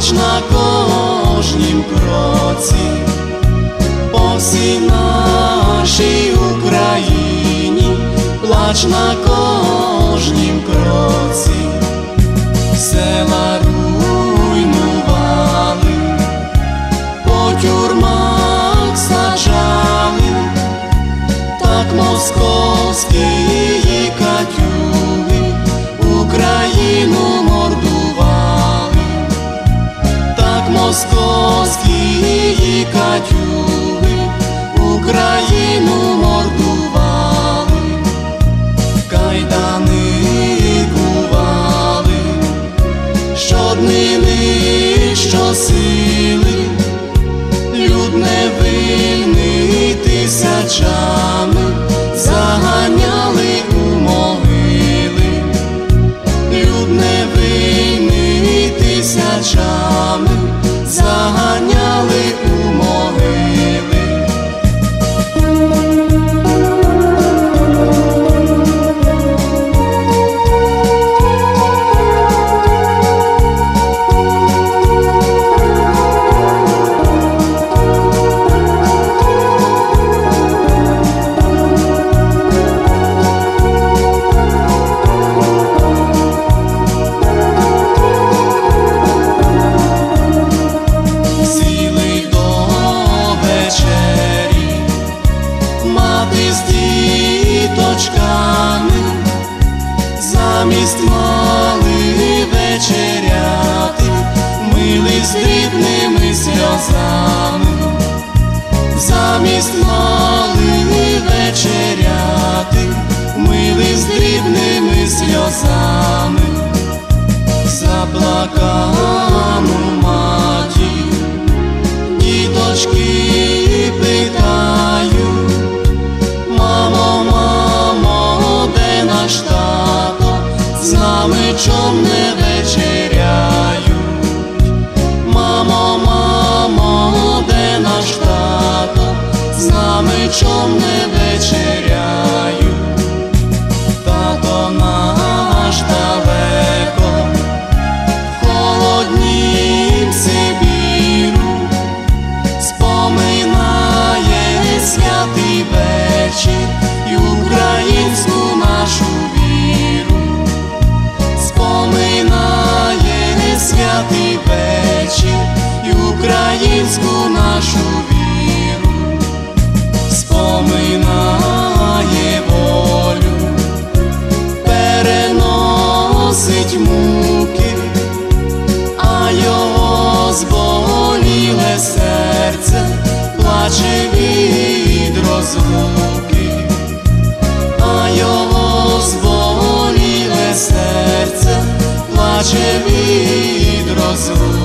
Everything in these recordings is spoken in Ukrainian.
плач на кожнім кроці, по всій нашій Україні, плач на кожнім кроці, села руйнували, по тюрмах саджали, так московські замість мали вечеряти, мили з дрібними сльозами, замість мали вечеряти, мили з дрібними сльозами. Заплакану матір, діточки плаче від розлуки, а його зболіле серце плаче від розлуки.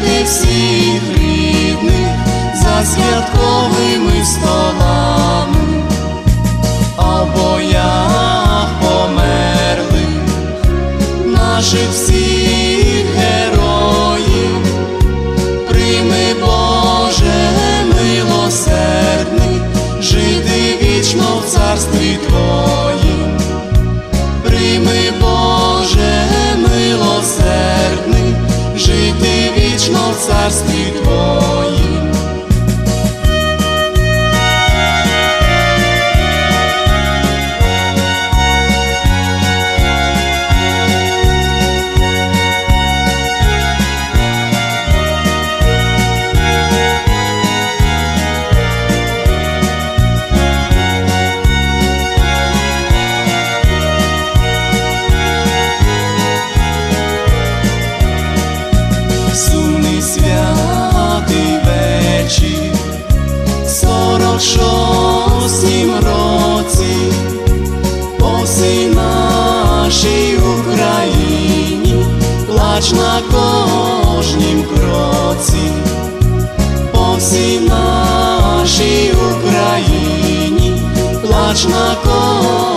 Побачити всіх рідних за святковими столами, а в боях померлих наших всіх сумний святи вечі, сорок шостім році, по всій нашій Україні, плач на кожнім кроці, по всій нашій Україні, плач на кожнім.